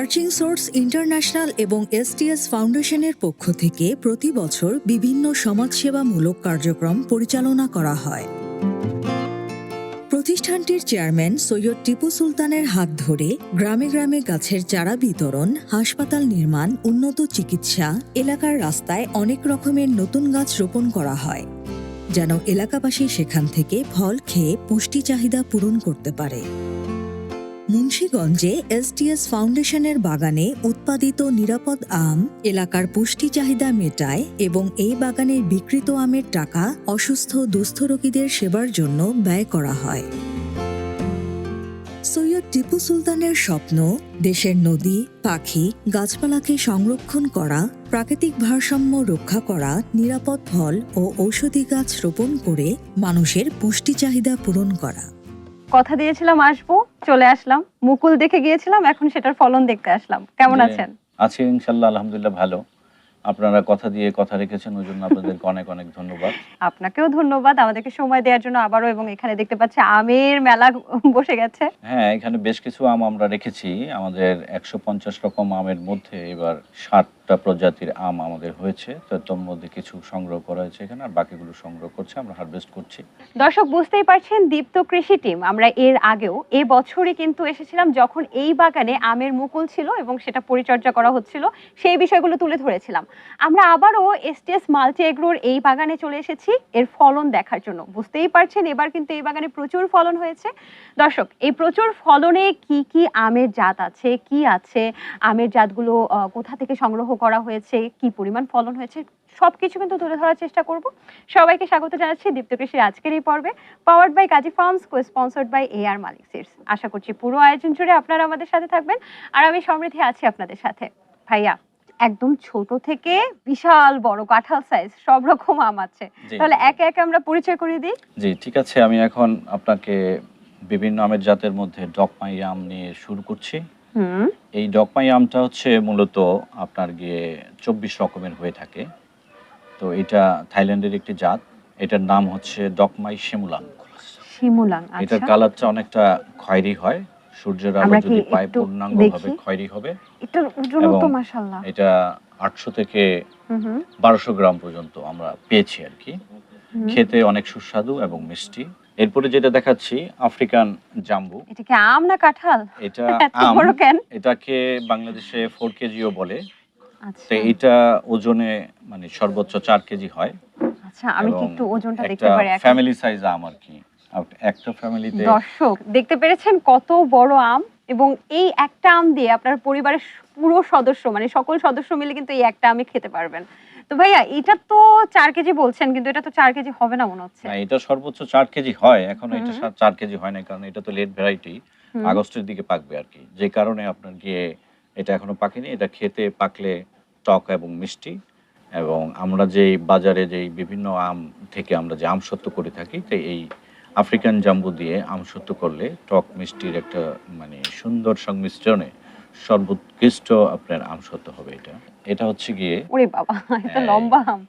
Searching source international এবং STS ফাউন্ডেশনের পক্ষ থেকে প্রতি বছর বিভিন্ন সমাজসেবামূলক কার্যক্রম পরিচালনা করা হয়। প্রতিষ্ঠানটির চেয়ারম্যান সৈয়দ টিপু সুলতানের হাত ধরে গ্রামে গ্রামে গাছের চারা বিতরণ, হাসপাতাল নির্মাণ, উন্নত চিকিৎসা, এলাকার রাস্তায় অনেক রকমের নতুন গাছ রোপণ করা হয়, যেন এলাকাবাসী সেখান থেকে ফল খেয়ে পুষ্টি চাহিদা পূরণ করতে পারে। মুন্সীগঞ্জে এসটিএস ফাউন্ডেশনের বাগানে উৎপাদিত নিরাপদ আম এলাকার পুষ্টি চাহিদা মেটায় এবং এই বাগানের বিকৃত আমের টাকা অসুস্থ, দুস্থ রোগীদের সেবার জন্য ব্যয় করা হয়। সৈয়দ টিপু সুলতানের স্বপ্ন, দেশের নদী, পাখি, গাছপালাকে সংরক্ষণ করা, প্রাকৃতিক ভারসাম্য রক্ষা করা, নিরাপদ ফল ও ঔষধি গাছ রোপণ করে মানুষের পুষ্টি চাহিদা পূরণ করা। কথা দিয়েছিলাম আসব চলে আসলাম। মুকুল দেখে গিয়েছিলাম এখন সেটার ফলন দেখতে আসলাম। কেমন আছেন? আছি ইনশাল্লাহ আলহামদুলিল্লাহ ভালো। আপনারা কথা দিয়ে কথা রেখেছেন ওই জন্য আপনাদেরকে অনেক অনেক ধন্যবাদ। আপনাকেও ধন্যবাদ আমাদেরকে সময় দেওয়ার জন্য আবারও এবং এখানে দেখতে পাচ্ছি আমের মেলা বসে গেছে। হ্যাঁ এখানে বেশ কিছু আম আমরা রেখেছি। আমাদের একশো পঞ্চাশ রকম আমের মধ্যে এবার ষাটটা প্রজাতির আম আমাদের হয়েছে, তো মধ্যে কিছু সংগ্রহ করা হয়েছে এখানে, আর বাকিগুলো সংগ্রহ করছে, আমরা হারভেস্ট করছি। দর্শক, বুঝতেই পারছেন, দীপ্ত কৃষি টিম আমরা এর আগেও, এ বছরই কিন্তু এসেছিলাম যখন এই বাগানে আমের মুকুল ছিল এবং সেটা পরিচর্যা করা হচ্ছিল, সেই বিষয়গুলো তুলে ধরেছিলাম। আমরা আবারও এসটিএস মাল্টি এগ্রোর এই বাগানে চলে এসেছি, এর ফলন দেখার জন্য। বুঝতেই পারছেন, এবার কিন্তু এই বাগানে প্রচুর ফলন হয়েছে। দর্শক, এই প্রচুর ফলনে কি কি আমের জাত আছে, কি আছে? আমের জাতগুলো কোথা থেকে সংগ্রহ করা হয়েছে কি পরিমাণ ফলন হয়েছে সবকিছু কিন্তু তুলে ধরার চেষ্টা করব। সবাইকে স্বাগত জানাচ্ছি দীপ্ত কৃষির আজকের এই পর্বে powered by Kazi farms co sponsored by A R Malik seeds আশা করছি পুরো আয়োজন জুড়ে আপনারা আমাদের সাথে থাকবেন আর আমি সমৃদ্ধি আছি আপনাদের সাথে। ভাইয়া একদম ছোট থেকে বিশাল বড় কাঁঠাল সাইজ সব রকম আম আছে। তাহলে একে একে আমরা পরিচয় করিয়ে দিই। জি ঠিক আছে আমি এখন আপনাকে বিভিন্ন আমের জাতের মধ্যে ডকমাই আম নিয়ে শুরু করছি। এই ডকমাই আমটা হচ্ছে মূলত আপনার গিয়ে চব্বিশ রকমের হয়ে থাকে। তো এটা থাইল্যান্ডের একটি জাত। এটার নাম হচ্ছে ডকমাই শিমুলাং। শিমুলাং এটার আচ্ছা কালারটা অনেকটা খয়েরি হয়। সূর্যের আলো যদি পায় পূর্ণাঙ্গভাবে? খয়েরি হবে। এটার ওজনও তো মাশাআল্লাহ। এটা আটশো থেকে হুম হুম। বারোশো গ্রাম পর্যন্ত আমরা পেয়েছি আর কি। খেতে অনেক সুস্বাদু এবং মিষ্টি। এরপরে যেটা দেখাচ্ছি আফ্রিকান জাম্বু। এটা কি আম না কাঁঠাল? এটা আম। এটাকে বাংলাদেশে ফোর কেজিও বলে। আচ্ছা। তো এটা ওজনে মানে সর্বোচ্চ চার কেজি হয়। আচ্ছা আমি কি একটু ওজনটা দেখতে পারি এখন? ফ্যামিলি সাইজ আম আর কি। একটা ফ্যামিলিতে দর্শক দেখতে পেরেছেন কত বড় আম? এবং এই একটা আম দিয়ে আপনার পরিবারের পুরো সদস্য মানে সকল সদস্য মিলে কিন্তু এই একটা আমই খেতে পারবেন। তো ভাইয়া এটা তো চার কেজি বলছেন কিন্তু এটা তো চার কেজি হবে না মনে হচ্ছে। না এটা সর্বোচ্চ চার কেজি হয় এখন এটা চার কেজি হয় না কারণ এটা তো লেট ভ্যারাইটি আগস্টের দিকে পাকবে আর কি। যে কারণে আপনার গিয়ে এটা এখনও পাকেনি এটা খেতে পাকলে টক এবং মিষ্টি এবং আমরা যেই বাজারে যেই বিভিন্ন আম থেকে আমরা যে আমসত্ব করে থাকি তো এই আফ্রিকান জাম্বু দিয়ে আমসত্ব করলে টক মিষ্টির একটা মানে সুন্দর সংমিশ্রণে সর্বোৎকৃষ্ট আপনার আমসত্ব হবে এটা। এটা হচ্ছে গিয়ে ওরে বাবা এটা। লম্বা আম।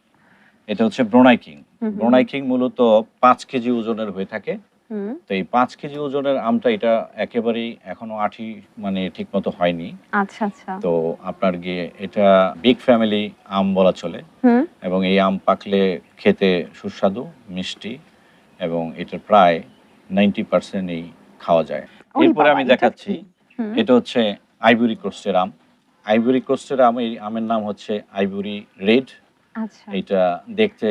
এটা হচ্ছে কিং। ব্রোনাই কিং মূলত পাঁচ কেজি ওজনের হয়ে থাকে। তো এই পাঁচ কেজি ওজনের আমটা এটা একেবারেই এখনও আঠি মানে ঠিক মতো হয়নি। আচ্ছা আচ্ছা। তো আপনার গিয়ে এটা বিগ ফ্যামিলি আম বলা চলে। এবং এই আম পাকলে খেতে সুস্বাদু মিষ্টি এবং এটা প্রায় নাইনটি পার্সেন্টই খাওয়া যায়। এরপরে আমি দেখাচ্ছি এটা হচ্ছে আইভরি ক্রোস্টের আম। আইভরি ক্রোস্টের আম এই আমের নাম হচ্ছে আইভরি রেড আচ্ছা। এটা দেখতে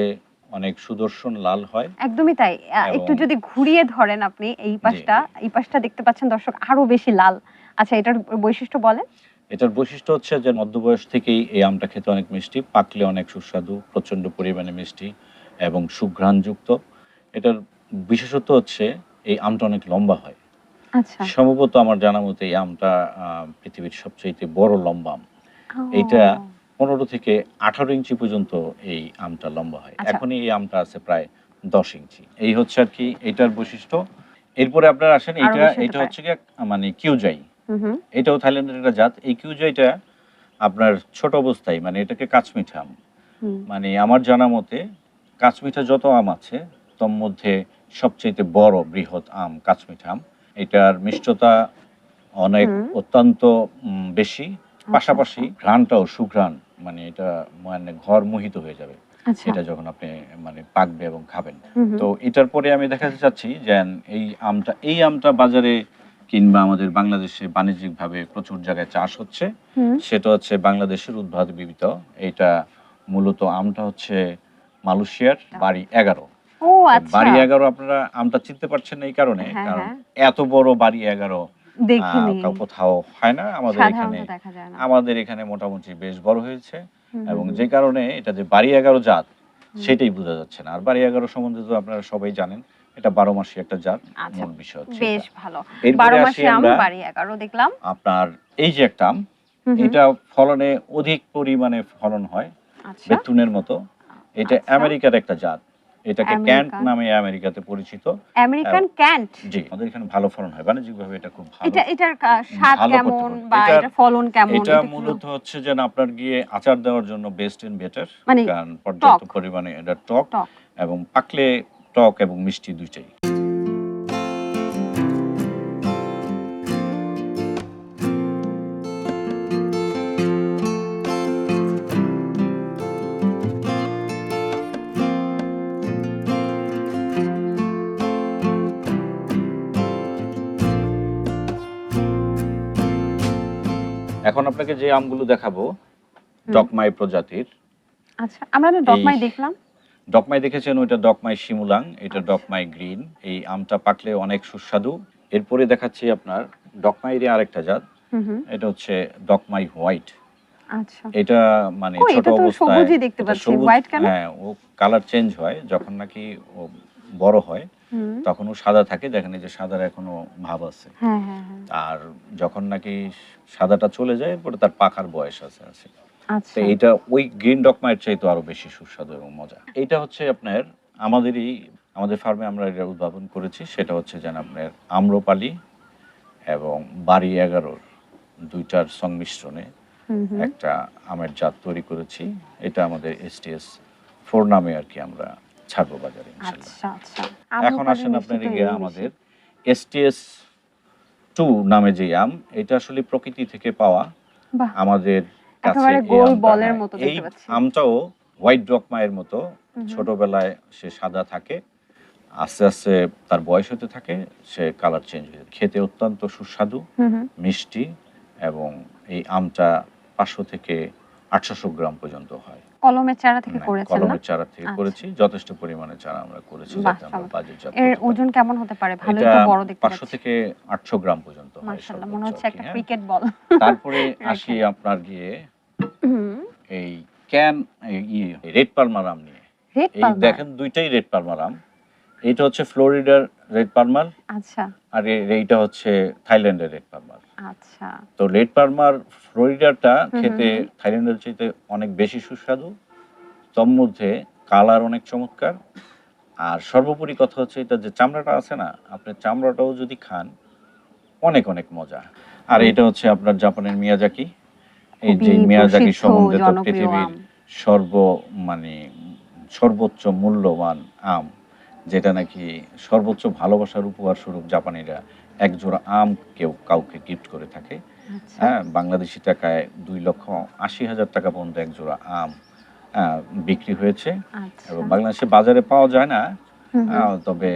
অনেক সুদর্শন লাল হয়। একদমই তাই। একটু যদি ঘুরিয়ে ধরেন আপনি এই পাশটা এই পাশটা দেখতে পাচ্ছেন দর্শক আরও বেশি লাল। আচ্ছা এটার বৈশিষ্ট্য বলেন। এটার বৈশিষ্ট্য হচ্ছে যে মধ্যবয়স থেকেই এই আমটা খেতে অনেক মিষ্টি পাকলে অনেক সুস্বাদু প্রচণ্ড পরিমাণে মিষ্টি এবং সুঘ্রাণযুক্ত। এটার বিশেষত্ব হচ্ছে এই আমটা অনেক লম্বা হয়। আচ্ছা। সম্ভবত আমার জানা মতে এই আমটা পৃথিবীর সবচেয়ে বড় লম্বা আম। এইটা পনেরো থেকে আঠারো ইঞ্চি পর্যন্ত এই আমটা লম্বা হয়। আচ্ছা। এখনই এই আমটা আছে প্রায় দশ ইঞ্চি। এই হচ্ছে আর কি এটার বৈশিষ্ট্য। এরপরে আপনারা আসেন এটা এটা হচ্ছে কি মানে কিউজাই। এটাও থাইল্যান্ডের একটা জাত। এই কিউজাইটা আপনার ছোট অবস্থায় মানে এটাকে কাঁচমিঠা আম। মানে আমার জানা মতে কাঁচমিঠা যত আম আছে তোর মধ্যে সবচেয়ে বড় বৃহৎ আম কাঁচমিঠা আম। এটার মিষ্টতা অনেক অত্যন্ত বেশি। পাশাপাশি ঘ্রাণটাও সুঘ্রাণ মানে এটা মানে ঘর মোহিত হয়ে যাবে। আচ্ছা। এটা যখন আপনি মানে পাকবে এবং খাবেন। তো এটার পরে আমি দেখাতে চাচ্ছি যে এই আমটা এই আমটা বাজারে কিংবা আমাদের বাংলাদেশে বাণিজ্যিকভাবে প্রচুর জায়গায় চাষ হচ্ছে। সেটা হচ্ছে বাংলাদেশের উদ্ভাবিত। এটা মূলত আমটা হচ্ছে মালয়েশিয়ার বাড়ি এগারো। ও আচ্ছা। বাড়ি এগারো আপনারা আমটা চিনতে পারছেন না এই কারণে হ্যাঁ, কারণ হ্যাঁ। এত বড় বাড়ি এগারো দেখিনি। কোথাও হয় না আমাদের এখানে। আমাদের এখানে মোটামুটি বেশ বড় হয়েছে এবং যে কারণে এটা যে বাড়ি এগারো জাত সেটাই বোঝা যাচ্ছে না। আর বাড়ি এগারো সম্বন্ধে তো আপনারা সবাই জানেন এটা বারো মাসি একটা জাত আচ্ছা, মূল বিষয় হচ্ছে বেশ ভালো। এরপরে বারো আসি মাসে আম বাড়ি এগারো দেখলাম। আপনার এই যে একটা আম এটা ফলনে অধিক পরিমাণে ফলন হয় আচ্ছা। বেতুনের মতো। এটা। আমেরিকার একটা জাত। এটাকে ক্যান্ট নামে আমেরিকাতে পরিচিত। American can't? জি আমাদের এখানে ভালো ফলন হয়। বাণিজ্যিকভাবে এটা খুব ভালো। এটা এটার স্বাদ কেমন বা এটা- এটার ফলন কেমন? এটা মূলত হচ্ছে যেন আপনার গিয়ে আচার দেওয়ার জন্য বেস্ট ইন বেটার মানে কারণ পর্যাপ্ত পরিমাণে এটা টক টক। এবং পাকলে টক এবং মিষ্টি দুইটাই। এখন আপনাকে যে আমগুলো দেখাবো ডকমাই প্রজাতির। আচ্ছা আমরা তো ডকমাই দেখলাম। ডকমাই দেখেছেন? ওইটা ডকমাই শিমুলাং এটা ডকমাই গ্রিন। এই আমটা পাকলে অনেক সুস্বাদু। এরপরে দেখাচ্ছি আপনার ডকমাইরে আরেকটা জাত। এটা হচ্ছে ডকমাই হোয়াইট। আচ্ছা। এটা মানে ছোট এটা অবস্থায় সবুজই দেখতে পাচ্ছি, white কেন? হ্যাঁ ও কালার চেঞ্জ হয় যখন নাকি ও বড় হয় তখন ও সাদা থাকে দেখেন যে সাদার এখনও ভাব আছে। হ্যাঁ হ্যাঁ হ্যাঁ। আর যখন নাকি সাদাটা চলে যায় এরপরে তার পাকার বয়স আছে আছে। আচ্ছা। তো এইটা ওই গ্রিন ডকমাইয়ের চাইতে আরও বেশি সুস্বাদু এবং মজা। এটা হচ্ছে আপনার আমাদেরই আমাদের ফার্মে আমরা এটা উদ্ভাবন করেছি সেটা হচ্ছে যেন আপনার আম্রপালি এবং বাড়ি এগারোর দুইটার সংমিশ্রণে একটা আমের জাত তৈরি করেছি। এটা আমাদের এসটিএস ফোর নামে আর কি আমরা ছাড়বো বাজারে আচ্ছা আচ্ছা। এখন আসেন আপনার গিয়ে আমাদের এসটিএস টু নামে যে আম এটা আসলে প্রকৃতি থেকে পাওয়া। আমাদের কাছে এই। আমটাও হোয়াইট ডকমায়ের মতো। ছোটবেলায় সে সাদা থাকে আস্তে আস্তে তার বয়স হতে থাকে সে কালার চেঞ্জ হয়ে যায়। খেতে অত্যন্ত সুস্বাদু মিষ্টি এবং এই আমটা পাঁচশো থেকে আটশোশো গ্রাম পর্যন্ত হয়। কলমের চারা থেকে করেছেন কলমের চারা থেকে আচ্ছা। করেছি। যথেষ্ট পরিমাণে চারা আমরা করেছি যাতে আমরা বাজারজাত এর ওজন কেমন হতে পারে? এটা তো বড় দেখতে পাচ্ছি। থেকে আটশো গ্রাম পর্যন্ত হয় মাশাআল্লাহ মনে হচ্ছে একটা হ্যাঁ। ক্রিকেট বল তারপরে আসি আপনার গিয়ে এই ক্যান রেড পালমার আম নিয়ে। এই দেখেন দুইটাই রেড পালমার আম। এইটা হচ্ছে ফ্লোরিডার রেড পালমার আচ্ছা। আর এইটা হচ্ছে থাইল্যান্ডের রেড পালমার আচ্ছা। তো রেড পালমার ফ্লোরিডারটা হুম খেতে থাইল্যান্ডের চাইতে অনেক বেশি সুস্বাদু। তোর মধ্যে কালার অনেক চমৎকার। আর সর্বোপরি কথা হচ্ছে এটা যে চামড়াটা আছে না আপনি চামড়াটাও যদি খান অনেক অনেক মজা। আর এটা হচ্ছে আপনার জাপানের মিয়াজাকি। এই যে মিয়াজাকি সম্বন্ধে তো পৃথিবীর সর্ব মানে সর্বোচ্চ মূল্যবান আম যেটা নাকি সর্বোচ্চ ভালোবাসার উপহার স্বরূপ জাপানিরা এক জোড়া আম কেউ কাউকে গিফট করে থাকে। আচ্ছা। হ্যাঁ বাংলাদেশি টাকায় দুই লক্ষ আশি হাজার টাকা পর্যন্ত এক জোড়া আম বিক্রি হয়েছে। আচ্ছা। এবং বাংলাদেশে বাজারে পাওয়া যায় না। তবে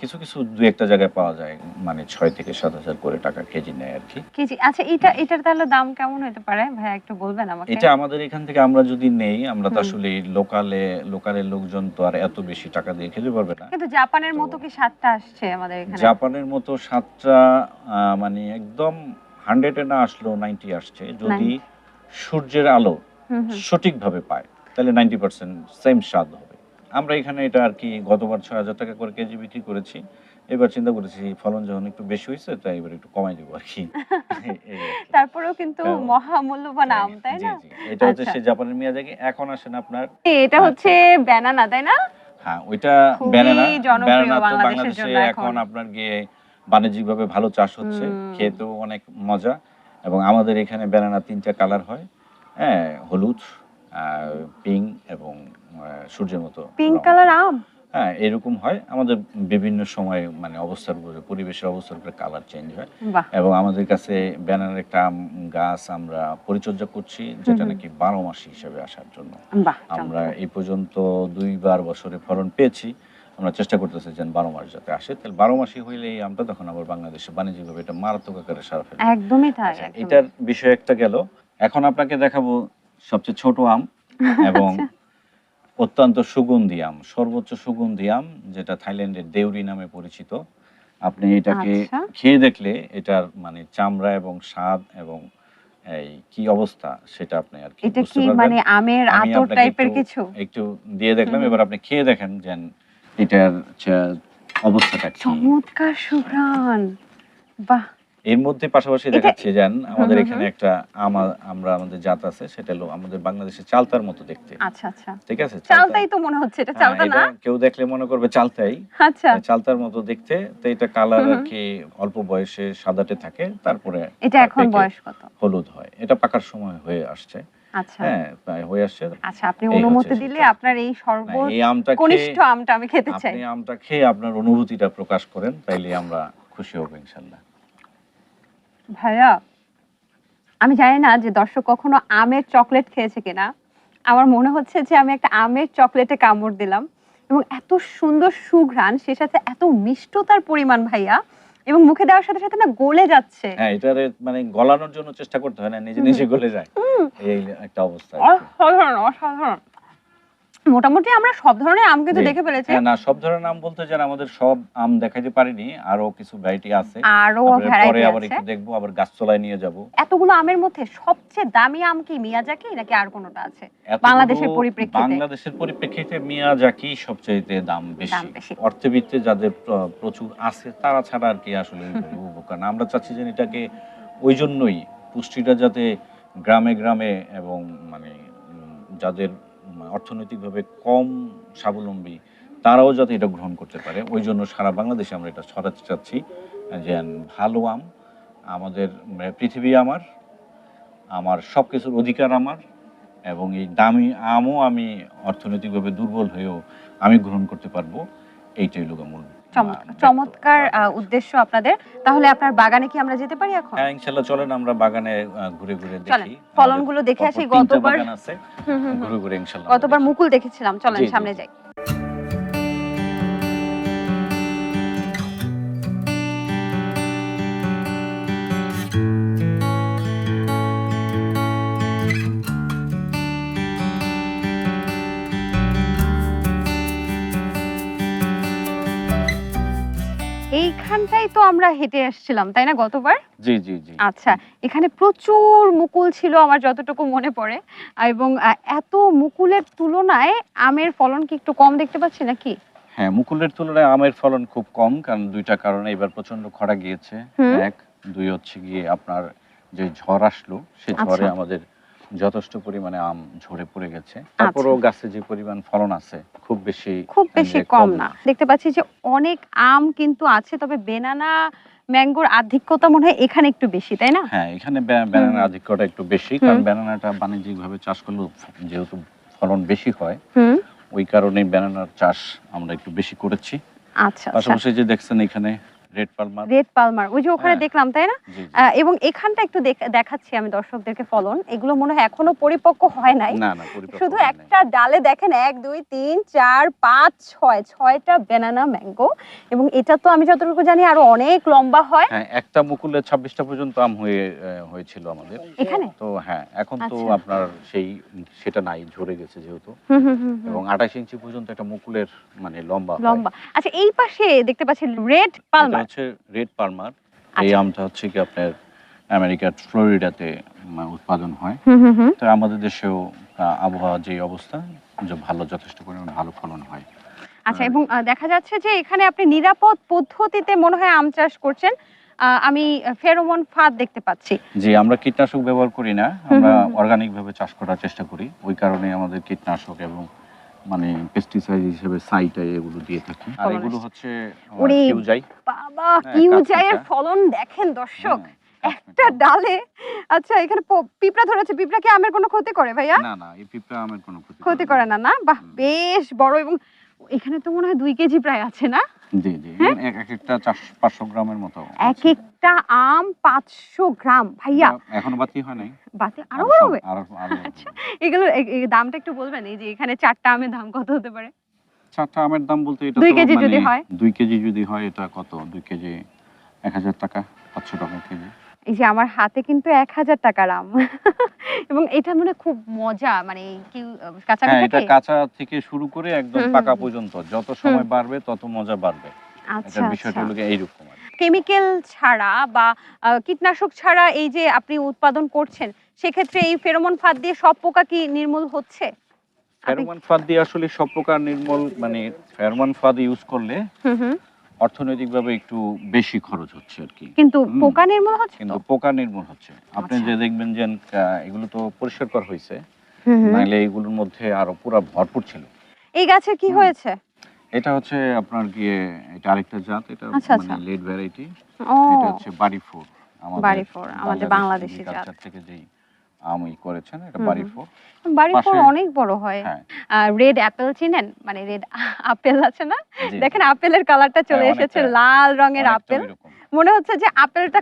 কিছু কিছু দু একটা জায়গায় পাওয়া যায় মানে ছয় থেকে সাত হাজার করে টাকা কেজি নেয় আর কি। কেজি আচ্ছা এটা এটার তাহলে দাম কেমন হতে পারে? ভাইয়া একটু বলবেন আমাকে। এটা আমাদের এখান থেকে আমরা যদি নেই আমরা তো আসলে লোকালে লোকালের লোকজন তো আর এত বেশি টাকা দিয়ে খেতে পারবে না। কিন্তু জাপানের মতো কি স্বাদটা আসছে আমাদের এখানে? জাপানের মতো সাতটা মানে একদম হান্ড্রেডে না আসলেও নাইনটি আসছে। যদি সূর্যের আলো। সঠিকভাবে পায় তাহলে নাইনটি পার্সেন্ট সেম স্বাদ হবে। আমরা এখানে এটা আর কি গতবার ছয় হাজার টাকা করে কেজি বিক্রি করেছি এবার চিন্তা করেছি ফলন যখন একটু বেশি হয়েছে তাই এবার একটু কমাই দেবো আর কি। তারপরেও কিন্তু হ্যাঁ। মহামূল্যবান আম তাই না এটা হচ্ছে আচ্ছা। সে জাপানের মিয়াজাকি এখন আসেন আপনার এটা হচ্ছে ব্যানানা তাই না হ্যাঁ ওইটা ব্যানানা ব্যানানা তো বাংলাদেশে এখন। আপনার গিয়ে বাণিজ্যিকভাবে ভালো চাষ হচ্ছে। খেতেও অনেক মজা এবং আমাদের এখানে ব্যানানা তিনটা কালার হয় হ্যাঁ হলুদ পিঙ্ক এবং সূর্যের মতো পিঙ্ক কালার আম? হ্যাঁ এরকম হয়। আমাদের বিভিন্ন সময় মানে অবস্থার উপরে পরিবেশের অবস্থার উপরে কালার চেঞ্জ হয়। এবং আমাদের কাছে ব্যানার একটা আম গাছ আমরা পরিচর্যা করছি যেটা নাকি বারো মাসি হিসেবে আসার জন্য। আমরা এই পর্যন্ত দুইবার বছরে ফলন পেয়েছি। আমরা চেষ্টা করতেছি যেন বারো মাস যাতে আসে। তাহলে বারো মাসি হইলে এই আমটা তখন আবার বাংলাদেশে বাণিজ্যিকভাবে এটা মারাত্মক আকারে সারা ফেলবে একদমই তাই আচ্ছা, এটার বিষয় একটা গেল। এখন আপনাকে দেখাবো সবচেয়ে ছোট আম এবং আচ্ছা। অত্যন্ত সুগন্ধি আম সর্বোচ্চ সুগন্ধি আম যেটা থাইল্যান্ডের দেউরি নামে পরিচিত। আপনি এটাকে আচ্ছা। খেয়ে দেখলে এটার মানে চামড়া এবং স্বাদ এবং এই কি অবস্থা সেটা আপনি আর কি এটা কি মানে আমের আমি আতর টাইপের কিছু? একটু দিয়ে দেখলাম এবার আপনি খেয়ে দেখেন যে এটার অবস্থাটা কি। চমৎকার সুঘ্রাণ। বাহ! এর মধ্যে পাশাপাশি দেখাচ্ছে যেন আমাদের এখানে একটা আমা- আমরা আমাদের জাত আছে সেটা হলো আমাদের বাংলাদেশের চালতার মতো দেখতে। আচ্ছা আচ্ছা। ঠিক আছে? চালতাই। তো মনে হচ্ছে এটা হ্যাঁ, চালতা না? কেউ দেখলে মনে করবে চালতাই। আচ্ছা। চালতার মতো দেখতে তো এটা কালার আর কি অল্প বয়সে সাদাটে থাকে তারপরে এটা এখন বয়স কত? হলুদ হয়। এটা পাকার সময় হয়ে আসছে। আচ্ছা। হ্যাঁ হয়ে আসছে। আচ্ছা আপনি এই অনুমতি দিলে আপনার এই সর্ব এই আমটা কনিষ্ঠ আমটা আমি খেতে চাই। আপনি আমটা খেয়ে আপনার অনুভূতিটা প্রকাশ করেন তাইলে আমরা খুশি হব ইনশাল্লাহ। ভাইয়া আমি জানি না যে দর্শক কখনো আমের চকলেট খেয়েছে কিনা। আমার মনে হচ্ছে যে আমি একটা আমের চকলেটে কামড় দিলাম এবং এত সুন্দর সুঘ্রাণ সে সাথে এত মিষ্টতার পরিমাণ ভাইয়া এবং মুখে দেওয়ার সাথে সাথে না গলে যাচ্ছে। হ্যাঁ এটারে মানে গলানোর জন্য চেষ্টা করতে হয় না নিজে নিজে গলে যায়। এই একটা অবস্থা অসাধারণ অসাধারণ। মোটামুটি আমরা সব ধরনের আম কিন্তু দেখে ফেলেছি। হ্যাঁ না সব ধরনের আম বলতে যেন আমাদের সব আম দেখাইতে পারিনি আরও কিছু ভ্যারাইটি আছে। আরও আমরা পরে আবার আছে। একটু দেখব আবার গাছতলায় নিয়ে যাব। এতগুলো আমের মধ্যে সবচেয়ে দামি আম কি মিয়াজাকি নাকি আর কোনোটা আছে? বাংলাদেশের পরিপ্রেক্ষিতে? বাংলাদেশের পরিপ্রেক্ষিতে মিয়াজাকি সবচাইতে দাম বেশি। অর্থবিত্তে যাদের প্রচুর আছে তারা ছাড়া আর কি আসলে উপকার না। আমরা চাচ্ছি যে এটাকে ওই জন্যই পুষ্টিটা যাতে গ্রামে গ্রামে এবং মানে যাদের অর্থনৈতিকভাবে কম স্বাবলম্বী, তারাও যাতে এটা গ্রহণ করতে পারে। ওই জন্য সারা বাংলাদেশে আমরা এটা ছড়াতে চাচ্ছি। যে ভালো আম, আমাদের পৃথিবী আমার আমার সব কিছুর অধিকার আমার, এবং এই দামি আমও আমি অর্থনৈতিকভাবে দুর্বল হয়েও আমি গ্রহণ করতে পারব। এইটাই লোক মূল চমৎকার চমৎকার উদ্দেশ্য আপনাদের। তাহলে আপনার বাগানে কি আমরা যেতে পারি এখন? হ্যাঁ ইনশাল্লাহ চলেন আমরা বাগানে ঘুরে ঘুরে চলেন দেখি ফলনগুলো দেখে আসি গতবার। ঘুরে ঘুরে ইনশাআল্লাহ গতবার মুকুল দেখেছিলাম চলেন সামনে যাই। এইখানটাই তো আমরা হেঁটে আসছিলাম তাই না গতবার জি জি জি আচ্ছা এখানে প্রচুর মুকুল ছিল আমার যতটুকু মনে পড়ে এবং এত মুকুলের তুলনায় আমের ফলন কি একটু কম দেখতে পাচ্ছি নাকি হ্যাঁ মুকুলের তুলনায় আমের ফলন খুব কম কারণ দুইটা কারণে এবার প্রচণ্ড খরা গিয়েছে। এক দুই হচ্ছে গিয়ে আপনার যে ঝড় আসলো সে ঝড়ে আচ্ছা। আমাদের যথেষ্ট পরিমাণে আম ঝরে পড়ে গেছে। তারপরেও গাছে যে পরিমাণ ফলন আছে খুব বেশি খুব বেশি কম না। দেখতে পাচ্ছি যে অনেক আম কিন্তু আছে তবে বেনানা ম্যাঙ্গোর আধিক্যতা মনে হয় এখানে একটু বেশি তাই না? হ্যাঁ এখানে ব্যানানার। আধিক্যটা একটু বেশি কারণ। ব্যানানাটা বাণিজ্যিক ভাবে চাষ করলে যেহেতু ফলন বেশি হয় ওই কারণে ব্যানানার চাষ আমরা একটু বেশি করেছি। আচ্ছা আচ্ছা। পাশাপাশি যে দেখছেন এখানে রেড পালমার রেড পালমার ওই যে ওখানে হ্যাঁ। দেখলাম তাই না? এবং এখানটা একটু দেখাচ্ছি আমি দর্শকদেরকে ফলন। এগুলো মনে হয় এখনও পরিপক্ক হয় নাই। শুধু একটা ডালে দেখেন এক দুই তিন চার পাঁচ ছয় ছয়টা ম্যাঙ্গো এবং এটা তো আমি যতটুকু জানি আরও অনেক লম্বা হয়। হ্যাঁ একটা মুকুলে ছাব্বিশটা পর্যন্ত আম হয়ে হয়েছিল আমাদের। এখানে? তো হ্যাঁ এখন তো আচ্ছা। আপনার সেই সেটা নাই ঝরে গেছে যেহেতু। এবং আঠাশ ইঞ্চি পর্যন্ত একটা মুকুলের মানে লম্বা লম্বা। আচ্ছা এই পাশে দেখতে পাচ্ছি রেড পালমার হচ্ছে রেড পালমার এই আচ্ছা। আমটা হচ্ছে কি আপনার আমেরিকার ফ্লোরিডাতে উৎপাদন হয়। তো আমাদের দেশেও আবহাওয়া যে অবস্থা যে ভালো যথেষ্ট পরিমাণ ভালো ফলন হয়। আচ্ছা হ্যাঁ। এবং দেখা যাচ্ছে যে এখানে আপনি নিরাপদ পদ্ধতিতে মনে হয় আম চাষ করছেন। আমি ফেরোমন ফাঁদ দেখতে পাচ্ছি। যে আমরা কীটনাশক ব্যবহার করি না। আমরা। অর্গানিক ভাবে চাষ করার চেষ্টা করি। ওই কারণে আমাদের কীটনাশক এবং মানে পেস্টিসাইড হিসেবে সাইটা এগুলো দিয়ে থাকি। আর এগুলো হচ্ছে কিউজাই বাবা কিউজাই কিউজাইয়ের ফলন দেখেন দর্শক। হ্যাঁ, একটা ডালে। আচ্ছা এখানে পিপড়া ধরেছে। পিঁপড়া কি আমের কোনো ক্ষতি করে ভাইয়া? না না এই পিঁপড়া আমের কোনো ক্ষতি করে না। না বাহ বেশ বড় এবং এখানে তো মনে হয় দুই কেজি প্রায় আছে না? জি জি। হ্যাঁ? এক এক একটা পাঁচশো গ্রামের মতো এক একটা আম পাঁচশো গ্রাম ভাইয়া। এখনও বাতি হয় নাই। বাতে আরও বড় হবে আরও আরও আচ্ছা। এগুলো দামটা একটু বলবেন এই যে এখানে চারটা আমের দাম কত হতে পারে? চারটা আমের দাম বলতে এটা দুই কেজি যদি মানে হয়? দুই কেজি যদি হয় এটা কত? দুই কেজি এক হাজার টাকা পাঁচশো টাকা কেজি। এই যে আমার হাতে কিন্তু এক হাজার টাকার আম। এবং এটা মানে খুব মজা মানে কি কাঁচা হ্যাঁ এটা কাঁচা থেকে শুরু করে একদম পাকা পর্যন্ত। যত সময় বাড়বে তত মজা বাড়বে। আচ্ছা বিষয়টা আচ্ছা। হলো এইরকম কেমিক্যাল ছাড়া বা কীটনাশক ছাড়া এই যে আপনি উৎপাদন করছেন সেক্ষেত্রে এই ফেরোমন ফাঁদ দিয়ে সব পোকা কি নির্মূল হচ্ছে? ফেরোমন ফাঁদ দিয়ে আসলে সব প্রকার নির্মূল মানে ফেরোমন ফাঁদ ইউজ করলে হুম হুম। অর্থনৈতিকভাবে একটু বেশি খরচ হচ্ছে আর কি। কিন্তু পোকা নির্মূল হচ্ছে কিন্তু পোকা নির্মূল হচ্ছে। আপনি আচ্ছা। যে দেখবেন যে এগুলো তো পরিষ্কার করা হয়েছে। নাইলে এগুলোর মধ্যে আরও পুরো ভরপুর ছিল। এই গাছে কি হয়েছে? এটা হচ্ছে আপনার গিয়ে এটা আরেকটা জাত এটা আচ্ছা, মানে আচ্ছা। Late variety. ও। এটা হচ্ছে বাড়ি ফোর বাড়ি ফোর, আমাদের বাংলাদেশি জাত। থেকে যেই আম করেছেন এটা বাড়ি ফোর বাড়ি পাশে- অনেক বড় হয়। হ্যাঁ। রেড অ্যাপেল চিনেন? মানে রেড আপেল আছে না? দেখেন আপেলের কালারটা চলে হ্যাঁ, এসেছে লাল রঙের আপেল। মনে হচ্ছে যে আপেলটা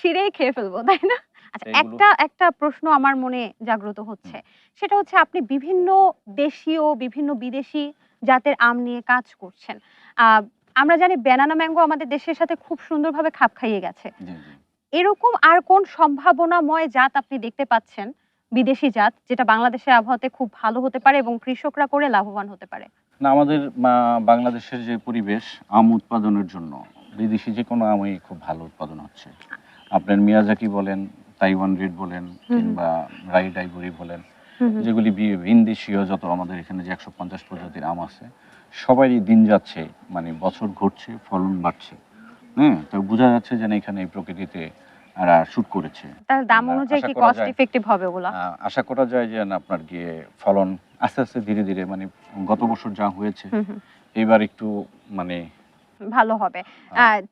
ছিঁড়েই খেয়ে ফেলব তাই না? আচ্ছা একটা একটা প্রশ্ন আমার মনে জাগ্রত হচ্ছে। সেটা হচ্ছে আপনি বিভিন্ন দেশীয় বিভিন্ন বিদেশি জাতের আম নিয়ে কাজ করছেন। আহ, আমরা জানি ব্যানানা ম্যাঙ্গো আমাদের দেশের সাথে খুব সুন্দরভাবে খাপ খাইয়ে গেছে। এরকম আর কোন সম্ভাবনাময় জাত আপনি দেখতে পাচ্ছেন? বিদেশি জাত যেটা বাংলাদেশের আবহাওয়াতে খুব ভালো হতে পারে এবং কৃষকরা করে লাভবান হতে পারে। না আমাদের বাংলাদেশের যে পরিবেশ আম উৎপাদনের জন্য বিদেশি যে কোনো আমই খুব ভালো উৎপাদন হচ্ছে। আপনার মিয়াজাকি বলেন তাইওয়ান রেড বলেন কিংবা রাই ডাইবুরি বলেন যেগুলি ভিনদেশীয় যত আমাদের এখানে যে একশো পঞ্চাশ প্রজাতির আম আছে সবারই দিন যাচ্ছে মানে বছর ঘটছে ফলন বাড়ছে। হ্যাঁ তো বোঝা যাচ্ছে যে এখানে এই প্রকৃতিতে এরা শুট করেছে তার দাম অনুযায়ী কি কস্ট। ইফেক্টিভ হবে ওগুলো আশা করা যায় যে আপনার গিয়ে ফলন আস্তে আস্তে ধীরে ধীরে মানে গত বছর যা হয়েছে। এবার একটু মানে ভালো হবে।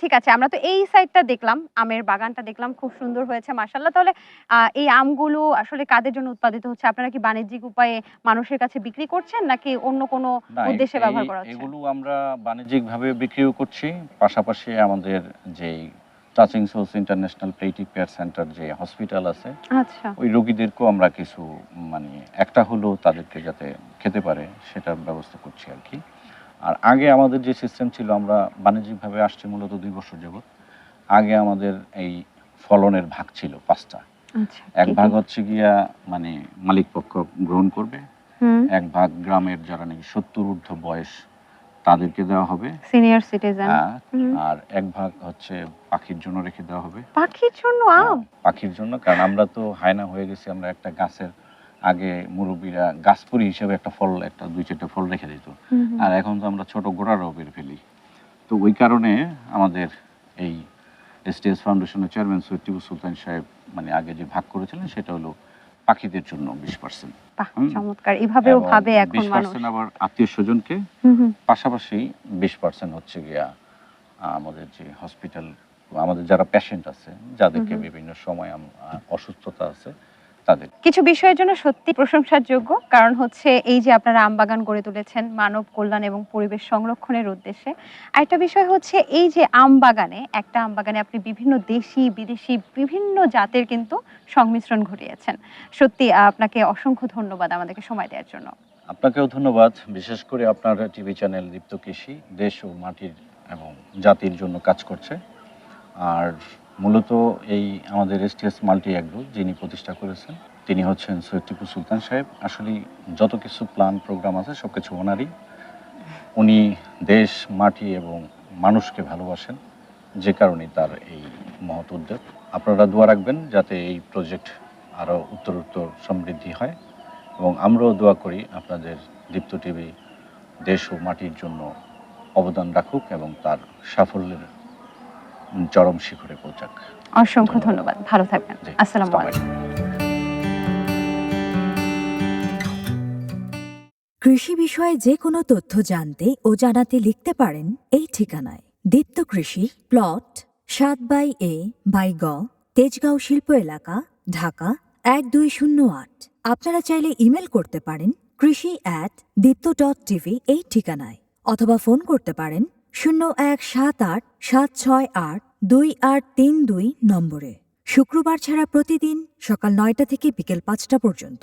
ঠিক আছে আমরা তো এই সাইডটা দেখলাম আমের বাগানটা দেখলাম খুব সুন্দর হয়েছে মাশাল্লাহ তাহলে এই আমগুলো আসলে কাদের জন্য উৎপাদিত হচ্ছে? আপনারা কি বাণিজ্যিক উপায়ে মানুষের কাছে বিক্রি করছেন নাকি অন্য কোনো উদ্দেশ্যে ব্যবহার করা হচ্ছে? এগুলো আমরা বাণিজ্যিকভাবে বিক্রিও করছি পাশাপাশি আমাদের যেই touching source international plastic care centre যে হসপিটাল আছে আচ্ছা। ওই রোগীদেরকেও আমরা কিছু মানে একটা হলেও তাদেরকে যাতে খেতে পারে সেটার ব্যবস্থা করছি আর কি। আর আগে আমাদের যে সিস্টেম ছিল আমরা বাণিজ্যিকভাবে আসছি মূলত দুই বছর যাবত আগে আমাদের এই ফলনের ভাগ ছিল পাঁচটা। আচ্ছা এক ভাগ হচ্ছে গিয়া মানে মালিক পক্ষ গ্রহণ করবে। এক ভাগ গ্রামের যারা নাকি সত্তর ঊর্ধ্ব বয়স তাদেরকে দেওয়া হবে। সিনিয়র সিটিজেন আর এক ভাগ হচ্ছে পাখির জন্য রেখে দেওয়া হবে। পাখির জন্য? পাখির জন্য কারণ আমরা তো হায়না হয়ে গেছি আমরা একটা গাছের আগে মুরব্বীরা গাছপুরি হিসেবে একটা ফল একটা দুই চারটা ফল রেখে দিত। আর এখন তো আমরা ছোট গোড়ারও বের ফেলি তো ওই কারণে আমাদের এই এসটিএস ফাউন্ডেশনের চেয়ারম্যান সৈয়দ টিপু সুলতান সাহেব মানে আগে যে ভাগ করেছিলেন সেটা হলো পাখিদের জন্য বিশ পার্সেন্ট চমৎকার এভাবেও ভাবে এখন মানুষ আবার আত্মীয় স্বজনকে। পাশাপাশি বিশ পার্সেন্ট হচ্ছে গিয়া আমাদের যে হসপিটাল আমাদের যারা পেশেন্ট আছে যাদেরকে। বিভিন্ন সময় অসুস্থতা আছে তাদের। কিছু বিষয়ের জন্য সত্যি প্রশংসার যোগ্য কারণ হচ্ছে এই যে আপনারা আমবাগান গড়ে তুলেছেন মানব কল্যাণ এবং পরিবেশ সংরক্ষণের উদ্দেশ্যে আরেকটা বিষয় হচ্ছে এই যে আম বাগানে একটা আম বাগানে আপনি বিভিন্ন দেশি বিদেশি বিভিন্ন জাতের কিন্তু সংমিশ্রণ ঘটিয়েছেন। সত্যি আপনাকে অসংখ্য ধন্যবাদ আমাদেরকে সময় দেওয়ার জন্য। আপনাকেও ধন্যবাদ বিশেষ করে আপনার টিভি চ্যানেল দীপ্ত কৃষি দেশ ও মাটির এবং জাতির জন্য কাজ করছে। আর মূলত এই আমাদের এসটিএস মাল্টি অ্যাগ্রো যিনি প্রতিষ্ঠা করেছেন, তিনি হচ্ছেন সৈয়দ টিপু সুলতান সাহেব। আসলে যত কিছু প্ল্যান, প্রোগ্রাম আছে সব কিছু ওনারই। উনি দেশ, মাটি এবং মানুষকে ভালোবাসেন, যে কারণে তার এই মহৎ উদ্যোগ। আপনারা দোয়া রাখবেন যাতে এই প্রজেক্ট আরও উত্তরোত্তর সমৃদ্ধি হয়। এবং আমরাও দোয়া করি আপনাদের দীপ্ত টিভি দেশ ও মাটির জন্য অবদান রাখুক এবং তার সাফল্যের চরম শিখরে পৌঁছাক। অসংখ্য ধন্যবাদ। ভালো থাকবেন। আসসালামু আসসালামু আলাইকুম। কৃষি বিষয়ে যে কোনো তথ্য জানতে ও জানাতে লিখতে পারেন এই ঠিকানায়। দীপ্ত কৃষি প্লট সাত বাই এ বাই গ তেজগাঁও শিল্প এলাকা ঢাকা এক দুই শূন্য আট। আপনারা চাইলে ইমেল করতে পারেন কৃষি অ্যাট দীপ্ত ডট টিভি এই ঠিকানায়। অথবা ফোন করতে পারেন শূন্য এক সাত আট সাত ছয় আট দুই আট তিন দুই নম্বরে। শুক্রবার ছাড়া প্রতিদিন সকাল নয়টা থেকে বিকেল পাঁচটা পর্যন্ত।